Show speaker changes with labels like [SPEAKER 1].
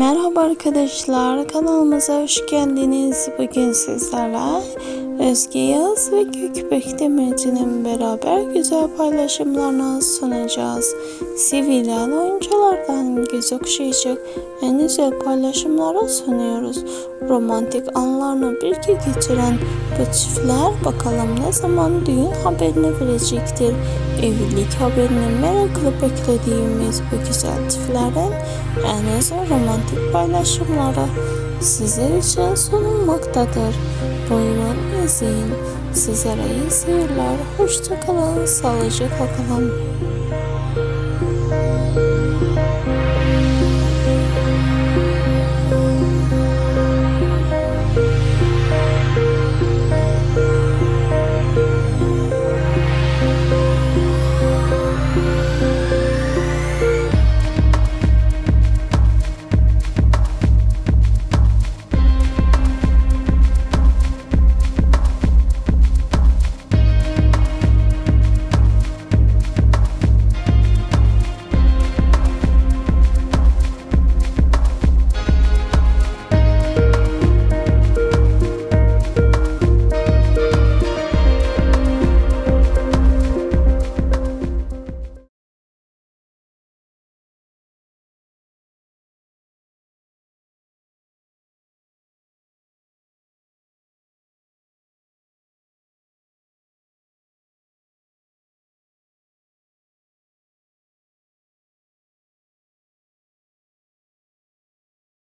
[SPEAKER 1] Merhaba arkadaşlar kanalımıza hoş geldiniz. Bugün sizlerle Özge Yağız ve Gökbek Demirci'nin beraber güzel paylaşımlarını sunacağız. Sevilen oyunculardan göz okşayacak en güzel paylaşımları sunuyoruz. Romantik anlarını birlikte geçiren bu çiftler bakalım ne zaman düğün haberini verecektir. Evlilik haberini meraklı beklediğimiz bu güzel çiftlerin en özel romantik paylaşımları sizler için sunulmaktadır. Boyman izleyin. Sizlere iyi seyirler. Hoşçakalın. Sağlıcakla kalın.